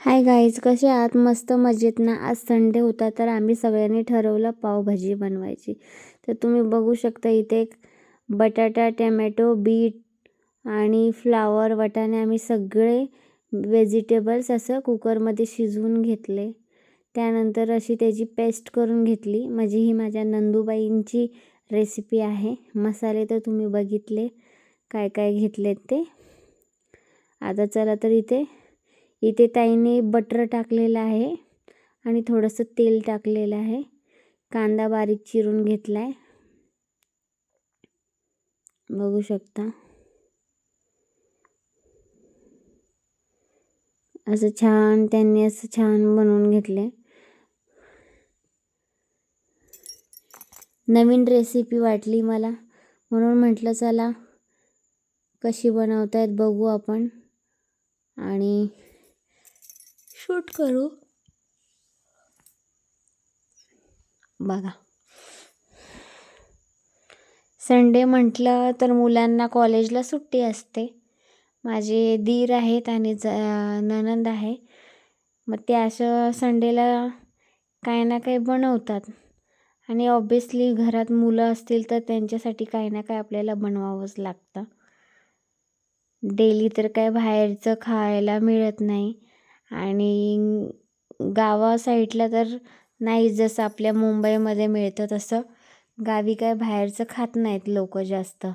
Hi guys कसे आहात? मस्त मजेत ना? आज संडे होता तर आम्ही सगळ्यांनी ठरवलं पावभाजी बनवायची. तर तुम्ही बघू शकता इथे एक बटाटा टॅमॅटो बीट आणि फ्लावर वाटाणे आम्ही सगळे व्हेजिटेबल्स असं कुकरमध्ये शिजवून घेतले. त्यानंतर अशी त्याची पेस्ट करून घेतली. म्हणजे ही माझ्या नंदूबाईंची रेसिपी आहे. मसाले तर तुम्ही बघितले. काय काय घेतलेत ते. आता चला तर इथे इथे ताईने बटर टाकलेलं आहे आणि थोडंसं तेल टाकलेलं आहे. कांदा बारीक चिरून घेतला आहे बघू शकता. असं छान त्यांनी असं छान बनवून घेतले नवीन रेसिपी वाटली मला. म्हणून म्हटलं चला कशी बनवतायत बघू आपण. आणि शूट करू? बघा. संडे म्हटलं तर मुलांना कॉलेजला सुट्टी असते. माझे दीर आहेत आणि ज ननंद आहे. मग ते असं संडेला काही ना काही बनवतात. आणि ऑब्विसली घरात मुलं असतील तर त्यांच्यासाठी काही ना काही आपल्याला बनवावंच लागतं. डेली तर काय बाहेरचं खायला मिळत नाही. आणि गावा साईडला तर नाही जसं आपल्या मुंबईमध्ये मिळतं तसं. गावी काय बाहेरचं खात नाहीत लोक जास्त.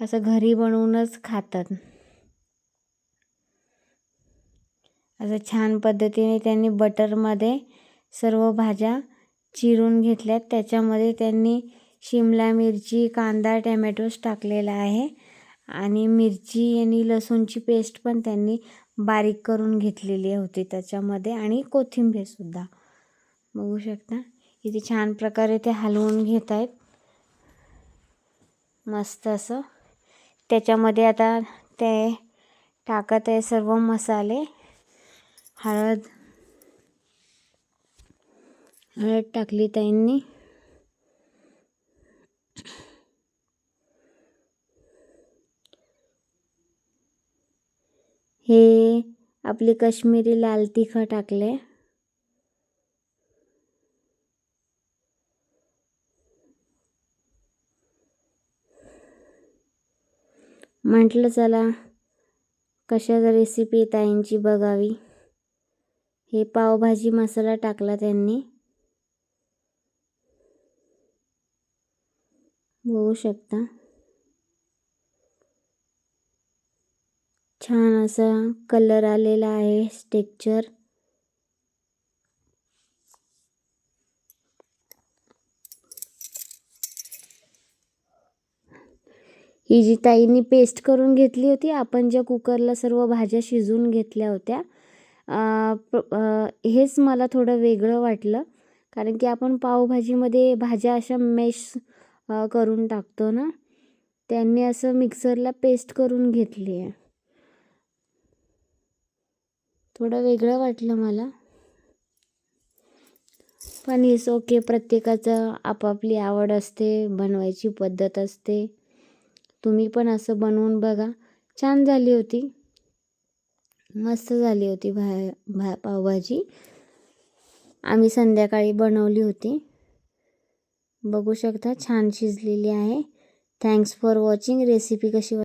असं घरी बनवूनच खातात. असं छान पद्धतीने त्यांनी बटरमध्ये सर्व भाज्या चिरून घेतल्यात. त्याच्यामध्ये त्यांनी शिमला मिरची कांदा टॅमॅटोज टाकलेला आहे. आणि मिरची आणि लसूणची पेस्ट पण त्यांनी बारीक करून घेतलेली होती त्याच्यामध्ये आणि कोथिंबीरसुद्धा बघू शकता? इथे छान प्रकारे ते हलवून घेत आहेत मस्त असं. त्याच्यामध्ये आता ते टाकत आहे सर्व मसाले. हळद हळद टाकली त्यांनी हे आपली कश्मीरी लाल तिखट टाकले. म्हटलं चला कशा रेसिपी ताईंची बघावी. हे पावभाजी मसाला टाकला त्यांनी. बघू शकता. छान असा कलर आलेला आहे स्टेक्चर. ही जी ताईंनी पेस्ट करून घेतली होती आपण ज्या कुकरला सर्व भाज्या शिजवून घेतल्या होत्या हेच मला थोडं वेगळं वाटलं. कारण की आपण पावभाजीमध्ये भाज्या अशा मेश करून टाकतो ना त्यांनी असं मिक्सरला पेस्ट करून घेतली आहे. थोडं वेगळं वाटलं मला. पण इस ओके प्रत्येकाचं आपापली आवड असते बनवायची पद्धत असते. तुम्ही पण असं बनवून बघा. छान झाली होती. मस्त झाली होती भा भा पावभाजी. आम्ही संध्याकाळी बनवली होती. बघू शकता छान शिजलेली आहे. थँक्स फॉर वॉचिंग रेसिपी कशी